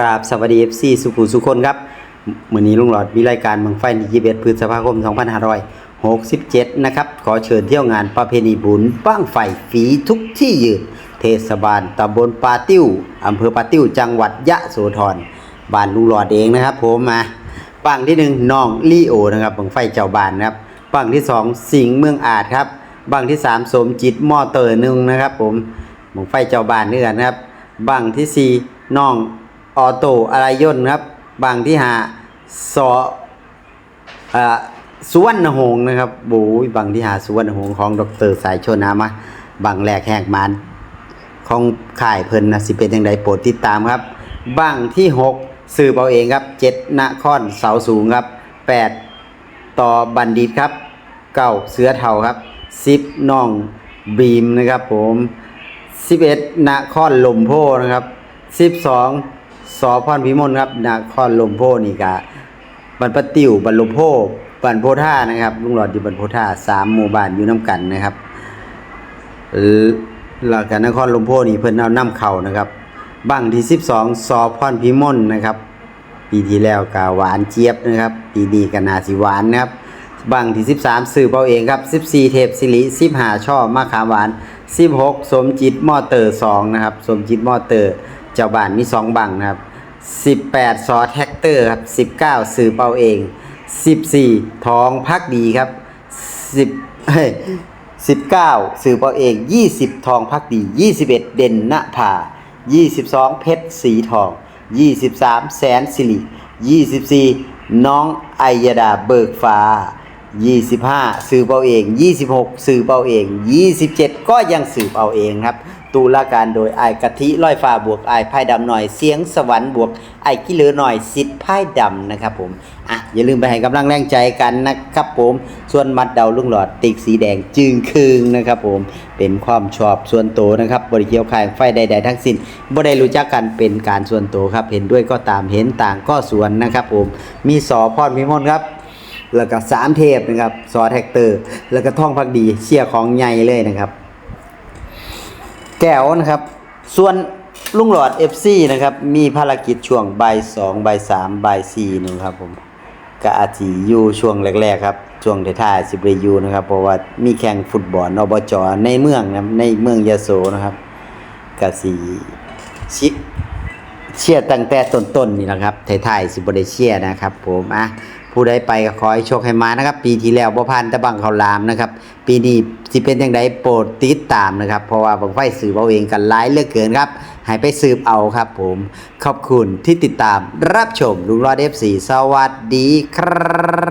ราบสวัสดี FC สุขุสุคนครับมื้อนี้ลุงหลอดมีรายการเมืองไฟที่21พฤษภาคม 2567 นะครับ ขอเชิญเที่ยวงานประเพณีบุญบ้างไฟฝีทุกที่ยืนเทศบาลตำบลปาติ้วอำเภอปาติ้วจังหวัดยะโสธรบ้านลุงหลอดเองนะครับ ผมมาปังที่หนึ่งน้องลีโอนะครับบังไฟเจ้าบ้านนะครับปังที่สองสิงห์เมืองอาจครับบังที่สามสมจิตมอเตอร์หนึ่งนะครับ ผมบังไฟเจ้าบ้านนี่กันนะครับบังที่สี่น้อง ออโตอะไรย่นครับบังที่หาสออ่าสุวรรณหงส์นะครับโอ้ยบังที่หาสุวรรณหงส์ของดรสายชนามะบังแรกแหกมันของข่ายเพิ่นนะสิเป็นยังไงโปรดติดตามครับบังที่หกสื่อเอาเองครับเจ็ดนครเสาสูงครับแปดต่อบัณฑิตครับเก้าเสือเทาครับสิบน้องบีมนะครับผมสิบเอ็ดนครลมโพนะครับสิบ สองสอพรพิมลครับนครลมโพนี่กะบันปติวบันลมโพบันโพธานะครับลุงหลอดอยู่บันโพธาสามหมู่บ้านอยู่น้ำกันนะครับเอ่อแล้วกันนครลมโพนี่เพิ่นเอาน้ำเข่านะครับบังที่สิบสองสอพรพิมลนะครับปีที่แล้วกะหวานเจี๊ยบนะครับปีนี้ก็นาสิหวานนะครับบังที่ 13 สื่อเบาเองครับ 14 เทพสิริ15 ช่อมะขามหวาน 16 สมจิตมอเตอร์2นะครับ สมจิตมอเตอร์ เจ้าบ้านมี2บังนะครับ 18 ซอแท็กเตอร์ครับ 19 สื่อเบาเอง 14 ทองพักดีครับ 10เฮ้ย19 สื่อเบาเอง 20 ทองพักดี 21 เด่นณภา22 เพชรสีทอง 23 แสนสิริ24 น้องไอยดาเบิกฟ้า 25 สืบเอาเอง 26 สืบเอาเอง 27 ก็ยังสืบเอาเองครับ ตุลาการโดยไอกะทิร้อยฟ้าบวกไอไพ่ดำหน่อยเสียงสวรรค์บวกไอกิเลือหน่อยสิทธิ์ไพ่ดำนะครับผมอะอย่าลืมไปให้กำลังแรงใจกันนะครับผม ส่วนมัดเดาลุงหลอดติกสีแดงจึงคืงนะครับผมเป็นความชอบส่วนตัวนะครับบริเคียวขายไฟใด ๆ ทั้งสิ้นบ่ได้รู้จักกันเป็นการส่วนตัวครับเห็นด้วยก็ตามเห็นต่างก็ส่วนนะครับผมมีสอพรพิมลครับแล้วก็สามเทพนะครับซอแท็กเตอร์ แล้วก็ท่องพักดีเชียร์ของใหญ่เลยนะครับ ก้วนะครับ ส่วนลุงหลอด FC นะครับ มีภารกิจช่วงบ่ายสองบ่ายสามบ่ายสี่นึงครับผมก็อาจสิอยู่ช่วงแรกๆครับ ช่วงท้ายๆสิบได้อยูนะครับ เพราะว่ามีแข่งฟุตบอลอบจในเมืองนะในเมืองยะโสนะครับก็สิชิเชียร์ตั้งแต่ต้นๆนี่นะครับท้ายๆสิบ่ได้เชียนะครับ ผมอะ ผู้ใดไปก็ขอให้โชคให้มานะครับ ปีที่แล้วบ่ผ่านตะบังเขาลามนะครับ ปีนี้สิเป็นจังไรโปรดติดตามนะครับ เพราะว่าบังไฟสื่อเอาเองกันหลายเหลือเกินครับให้ไปสืบเอาครับผม ขอบคุณที่ติดตามรับชมลุงรอด F4 สวัสดีครับ